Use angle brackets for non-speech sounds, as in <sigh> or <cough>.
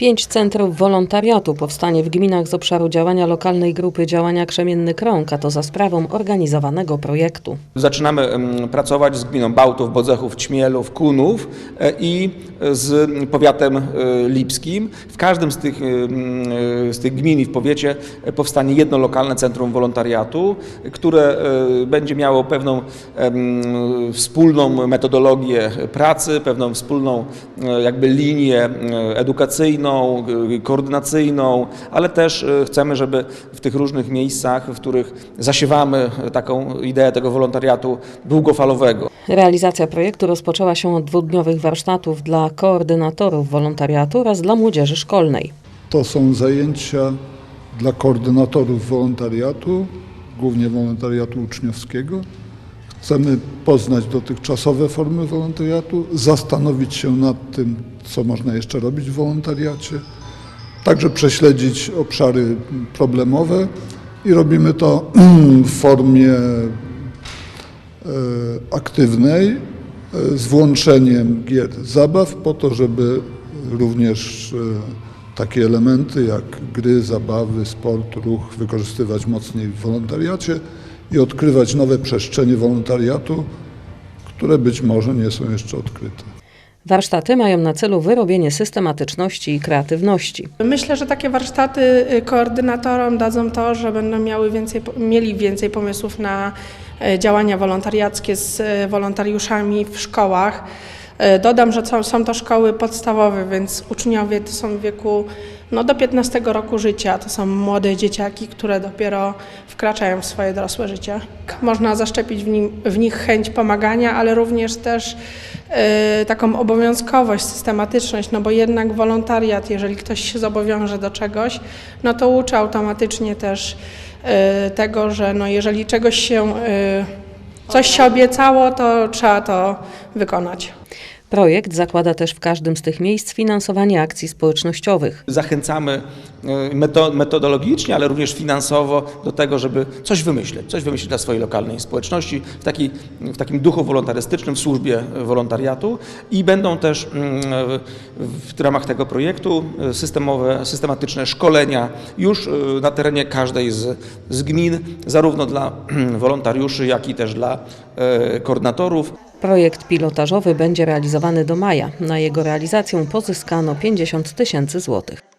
Pięć centrów wolontariatu powstanie w gminach z obszaru działania lokalnej grupy działania Krzemienny Krąg, a to za sprawą organizowanego projektu. Zaczynamy pracować z gminą Bałtów, Bodzechów, Ćmielów, Kunów e, i z powiatem e, lipskim. W każdym z tych, e, z tych gmin i w powiecie powstanie jedno lokalne centrum wolontariatu, które będzie miało pewną wspólną metodologię pracy, pewną wspólną jakby linię edukacyjną, e, koordynacyjną, ale też e, chcemy, żeby w tych różnych miejscach, w których zasiewamy taką ideę tego wolontariatu długofalowego. Realizacja projektu rozpoczęła się od dwudniowych warsztatów dla koordynatorów wolontariatu oraz dla młodzieży szkolnej. To są zajęcia dla koordynatorów wolontariatu, głównie wolontariatu uczniowskiego. Chcemy poznać dotychczasowe formy wolontariatu, zastanowić się nad tym, co można jeszcze robić w wolontariacie, także prześledzić obszary problemowe i robimy to <clears throat> w formie e, aktywnej e, z włączeniem gier zabaw po to, żeby również e, takie elementy jak gry, zabawy, sport, ruch wykorzystywać mocniej w wolontariacie i odkrywać nowe przestrzenie wolontariatu, które być może nie są jeszcze odkryte. Warsztaty mają na celu wyrobienie systematyczności i kreatywności. Myślę, że takie warsztaty y, koordynatorom dadzą to, że będą miały więcej, mieli więcej pomysłów na e, działania wolontariackie z e, wolontariuszami w szkołach. E, Dodam, że są, to szkoły podstawowe, więc uczniowie to są w wieku no, do 15 roku życia. To są młode dzieciaki, które dopiero wkraczają w swoje dorosłe życie. Można zaszczepić w, nim, w nich chęć pomagania, ale również też e, taką obowiązkowość, systematyczność, no bo jednak wolontariat, jeżeli ktoś się zobowiąże do czegoś, no to uczy automatycznie też e, tego, że no jeżeli czegoś się, coś się obiecało, to trzeba to wykonać. Projekt zakłada też w każdym z tych miejsc finansowanie akcji społecznościowych. Zachęcamy e, meto- metodologicznie, ale również finansowo do tego, żeby coś wymyśleć, coś wymyślić dla swojej lokalnej społeczności w, taki, w takim duchu wolontarystycznym, w służbie wolontariatu i będą też mm, w, ramach tego projektu e, systemowe, systematyczne szkolenia już e, na terenie każdej z, z gmin, zarówno dla wolontariuszy, jak i też dla koordynatorów. Projekt pilotażowy będzie realizowany do maja. Na jego realizację pozyskano 50 tysięcy złotych.